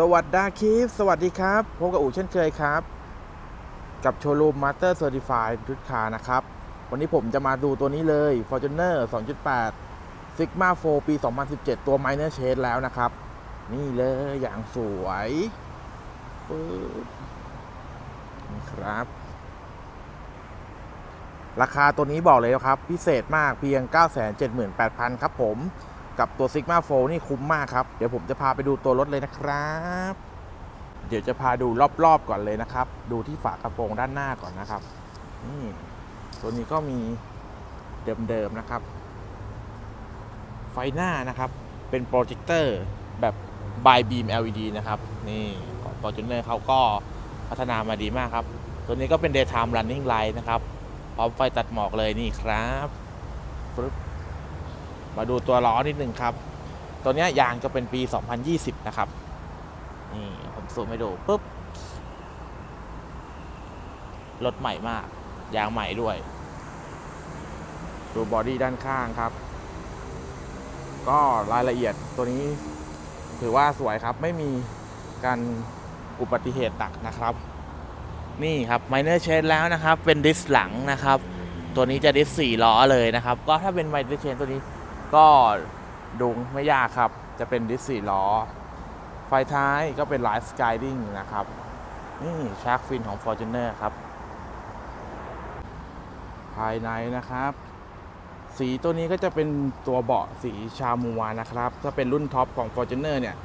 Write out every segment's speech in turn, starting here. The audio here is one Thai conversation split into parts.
สวัสดีคีฟสวัสดีครับพบกับอู๋เช่นเคยครับ กับโชว์รูมมาสเตอร์เซอร์ติฟายชุดคานะครับ วันนี้ผมจะมาดูตัวนี้เลย Fortuner 2.8 Sigma 4 ปี 2017 ตัว Minor Shade แล้วนะครับ นี่เลยอย่างสวยฟืบครับ ราคาตัวนี้บอกเลยนะครับ พิเศษมากเพียง 978,000 ครับผม กับตัว Sigma 4นี่คุ้มมากครับ เดี๋ยวผมจะพาไปดูตัวรถเลยนะครับ เดี๋ยวจะพาดูรอบๆก่อนเลยนะครับ ดูที่ฝากระโปรงด้านหน้าก่อนนะครับนี่ตัวนี้ก็มีเดิมๆนะครับ ไฟหน้านะครับเป็นโปรเจคเตอร์แบบ by beam LED นะครับ นี่ของ Fortuner เขาก็พัฒนามาดีมากครับ ตัวนี้ก็เป็น daytime running light นะครับ พร้อมไฟตัดหมอกเลยนี่ครับฟึบ มาดูตัวล้อนิดนึงครับ ตัวนี้ยางจะเป็นปี 2020 นะครับ นี่ผมซูมให้ดูปุ๊บ รถใหม่มาก ยางใหม่ด้วย ดูบอดี้ด้านข้างครับ ก็รายละเอียดตัวนี้ถือว่าสวยครับ ไม่มีการอุบัติเหตุตักนะครับ นี่ครับ Minor Change แล้วนะครับ เป็นดิสหลังนะครับ ตัวนี้จะดิสสี่ล้อเลยนะครับ ก็ถ้าเป็น Minor Change ตัวนี้ ก็ดูไม่ยากครับ จะเป็นดิสสี่ล้อ ไฟท้ายก็เป็นไลท์สกายดิ้งนะครับ นี่ชาร์กฟินของ Fortuner ครับ ภายในนะครับ สีตัวนี้ก็จะเป็นตัวเบาะสีชามัวนะครับ ถ้าเป็นรุ่นท็อปของ Fortuner เนี่ย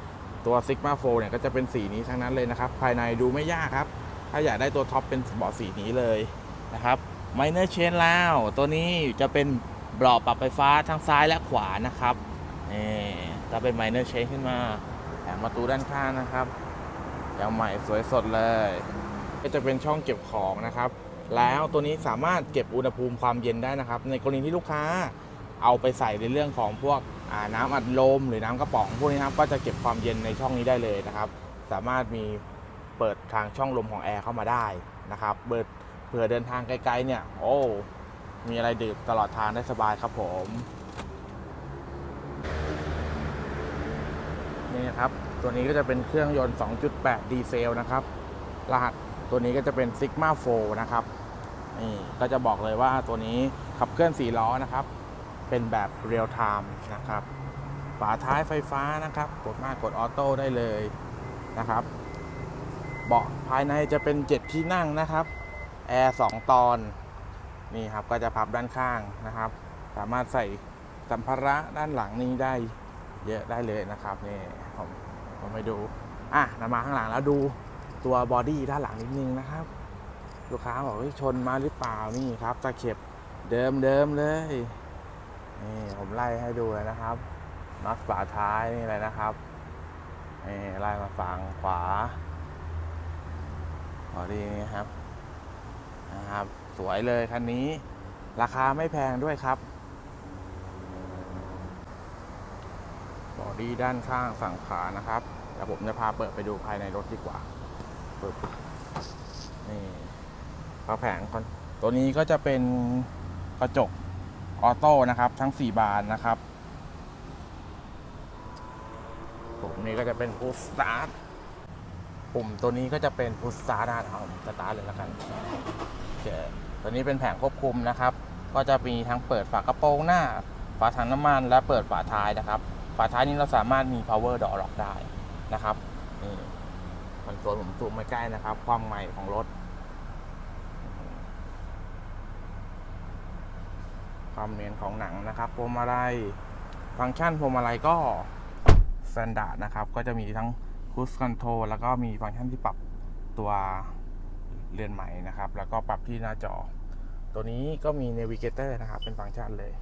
ตัว Sigma 4เนี่ยก็จะเป็นสีนี้ทั้งนั้นเลยนะครับ ภายในดูไม่ยากครับ ถ้าอยากได้ตัวท็อปเป็นเบาะสีนี้เลยนะครับ Minor Change แล้ว ตัวนี้จะเป็น บาะปรับไฟฟ้าทั้งซ้ายและขวานะครับนี่ถ้าเป็น Minor Change ขึ้นมาแถมประตูด้านข้างนะครับยังใหม่สวยสดเลย ก็จะเป็นช่องเก็บของนะครับ แล้วตัวนี้สามารถเก็บอุณหภูมิความเย็นได้นะครับ ในกรณีที่ลูกค้าเอาไปใส่ในเรื่องของพวกน้ำอัดลมหรือน้ำกระป๋องพวกนี้นะครับก็จะเก็บความเย็นในช่องนี้ได้เลยนะครับ สามารถมีเปิดทางช่องลมของแอร์เข้ามาได้นะครับเปิดเผื่อเดินทางไกลๆเนี่ย โอ้ มีอะไรดื่มตลอดทางได้สบายครับผม นี่นะครับ ตัวนี้ก็จะเป็นเครื่องยนต์ 2.8 ดีเซลนะครับ รหัสตัวนี้ก็จะเป็น Sigma 4นะครับ นี่ก็จะบอกเลยว่าตัวนี้ขับเคลื่อน 4 ล้อนะครับ เป็นแบบเรียลไทม์นะครับ ฝาท้ายไฟฟ้านะครับ กดมากกดออโต้ได้เลยนะครับ เบาะภายในจะเป็น 7 ที่นั่งนะครับ แอร์ 2 ตอน นี่ครับก็จะพับด้านข้างนะครับ สามารถใส่สัมภาระด้านหลังนี้ได้เยอะได้เลยนะครับนี่ผมผมไปดูอะนำมาข้างหลังแล้วดูตัวบอดี้ด้านหลังนิดนึงนะครับ ลูกค้าบอกชนมาหรือเปล่านี่ครับตะเข็บเดิมเดิมเลยนี่ผมไล่ให้ดูเลยนะครับน็อตฝาท้ายนี่เลยนะครับนี่ไล่มาฝั่งขวาบอดี้นี่ครับ นะครับ สวยเลยคันนี้ ราคาไม่แพงด้วยครับบอดี้ด้านข้างฝั่งขานะครับเดี๋ยวผมจะพาเปิดไปดูภายในรถดีกว่าปึ๊บนี่ฝาแผงคอนตัวนี้ก็จะเป็นกระจกออโต้นะครับ ทั้ง 4 บานนะครับผมนี่ก็จะเป็นพุชสตาร์ท ปุ่มตัวนี้ก็จะเป็นพุชสตาร์ทนะครับผมสตาร์ทเลยแล้วกันโอเคตัวนี้เป็นแผงควบคุมนะครับ ก็จะมีทั้งเปิดฝากระโปรงหน้า ฝาถังน้ำมัน และเปิดฝาท้ายนะครับ ฝาท้ายนี้เราสามารถมี power door lock ได้นะครับนี่มันตัวผมซูมไม่ใกล้นะครับ ความใหม่ของรถ ความเนียนของหนังนะครับพวงมาลัยฟังก์ชันพวงมาลัยก็สแตนดาร์ดนะครับ ก็จะมีทั้ง cruise control แล้วก็มีฟังก์ชันที่ปรับตัวเรือนใหม่นะครับ แล้วก็ปรับที่หน้าจอ ตัวนี้ก็มี Navigator นะครับ เป็นฟังก์ชันเลย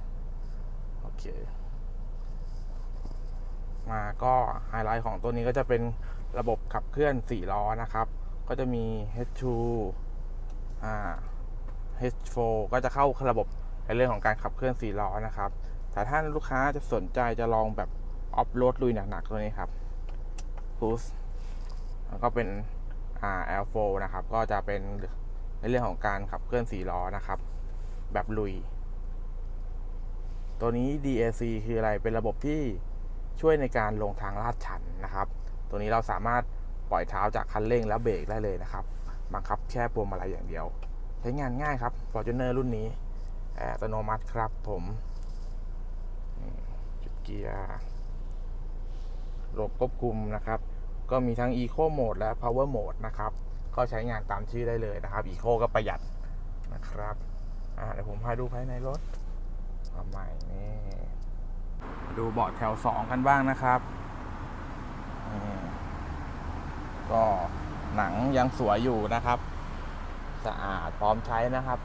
โอเค มาก็ไฮไลท์ของตัวนี้ก็จะเป็นระบบขับเคลื่อน 4 ล้อนะครับ ก็จะมี H2 อ่า H4 ก็จะเข้าระบบในเรื่องของการขับเคลื่อน 4 ล้อนะครับ แต่ถ้าลูกค้าจะสนใจจะลองแบบออฟโรดลุยหนักๆตัวนี้ครับ Boost แล้วก็เป็น L4 นะครับ ก็จะเป็นในเรื่องของการขับเคลื่อน4ล้อนะครับ แบบลุย ตัวนี้ DAC คืออะไรเป็นระบบที่ช่วยในการลงทางลาดชันนะครับ ตัวนี้เราสามารถปล่อยเท้าจากคันเร่งแล้วเบรกได้เลยนะครับ บังคับแค่พวงมาลัยอย่างเดียว ใช้งานง่ายครับ Fortuner รุ่นนี้อัตโนมัติครับผมจุดเกียร์ ระบบควบคุมนะครับ ก็มีทั้ง Eco Mode และ Power Mode นะครับ ก็ใช้งานตามชื่อได้เลยนะครับ Eco ก็ประหยัดนะครับเดี๋ยวผมพาดูภายในรถใหม่นี่ดูเบาะแถว 2 กันบ้างนะครับ ก็หนังยังสวยอยู่นะครับ สะอาดพร้อมใช้นะครับ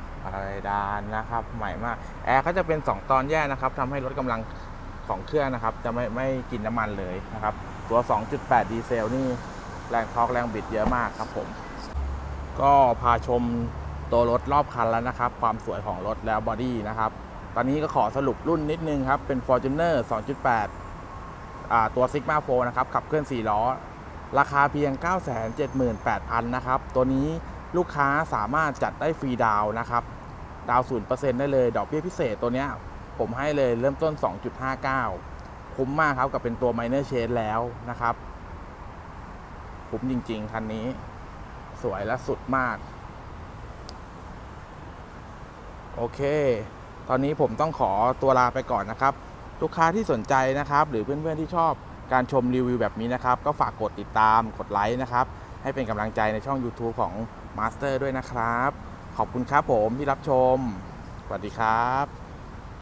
อะไร ดานนะครับใหม่มากแอร์ก็จะเป็น 2 ตอนแยกนะครับทำให้ลดกำลังของเครื่องนะครับ จะไม่ไม่กินน้ำมันเลยนะครับ ตัว 2.8 ดีเซลนี่แรงทอกแรงบิดเยอะมากครับผม ก็พาชมตัวรถรอบคันแล้วนะครับ ความสวยของรถแล้วบอดี้นะครับ ตอนนี้ก็ขอสรุปรุ่นนิดนึงครับ เป็น Fortuner 2.8อตัว Sigma 4นะครับ ขับเคลื่อน 4 ล้อ ราคาเพียง 978,000 นะครับ ตัวนี้ลูกค้าสามารถจัดได้ฟรีดาวนะครับ ดาวน์0%ได้เลย ดอกเบี้ยพิเศษตัวเนี้ยผมให้เลยเริ่มต้น 2.59 คุ้มมากครับกับเป็นตัว Minor Change แล้วนะครับ คุ้มจริง ๆ คันนี้ สวยและสุดมาก โอเค ตอนนี้ผมต้องขอตัวลาไปก่อนนะครับ ลูกค้าที่สนใจนะครับ หรือเพื่อน ๆ ที่ชอบการชมรีวิวแบบนี้นะครับ ก็ฝากกดติดตามกดไลค์นะครับ ให้เป็นกำลังใจในช่อง YouTube ของ Master ด้วยนะครับ ขอบคุณครับผมที่รับชม สวัสดีครับ